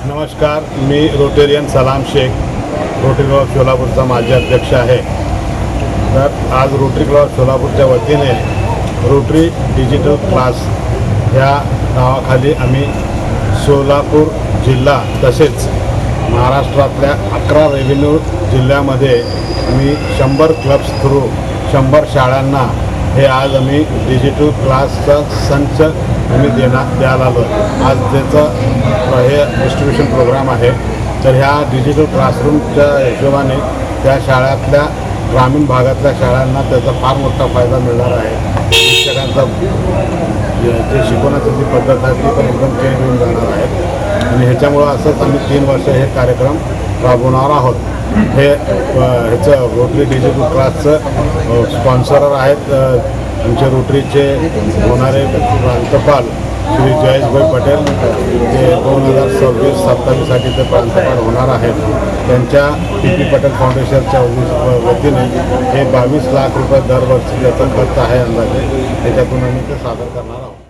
नमस्कार मी रोटेरियन सलाम Shaikh. Rotary club सोलापूरचा माजी अध्यक्ष आहे. तर आज रोटरी क्लब सोलापूरच्या वतीने रोटरी डिजिटल क्लास ह्या नावाखाली आम्ही सोलापूर जिल्हा तसेच महाराष्ट्रातल्या अकरा रेव्हेन्यू जिल्ह्यामध्ये आम्ही शंभर क्लब्स थ्रू शंभर शाळांना हे आज आम्ही डिजिटल क्लासचा संच आम्ही देणार द्यायला आलो आज त्याचं हे डिस्ट्रीब्युशन प्रोग्राम आहे. तर ह्या डिजिटल क्लासरूमच्या हिशोबाने त्या शाळातल्या ग्रामीण भागातल्या शाळांना त्याचा फार मोठा फायदा मिळणार आहे. शिक्षकांचा जे शिकवण्याची जी पद्धत आहे ती पण एकदम चेंज होऊन जाणार आहे. आणि ह्याच्यामुळं असंच आम्ही तीन वर्ष हे कार्यक्रम राबवणार आहोत. हे ह्याचं रोटरी डिजिटल क्लासचं स्पॉन्सरर आहेत आमचे रोटरीचे होणारे प्रांतपाल श्री जयेशभाई पटेल. जे दोन हजार सव्वीस सत्तावीससाठी ते प्रांतपाल होणार आहेत. त्यांच्या पी पी पटेल फाउंडेशनच्या वतीने हे बावीस लाख रुपये दरवर्षी जतन खर्च आहे अंदाजे. त्याच्यातून आम्ही ते सादर करणार आहोत.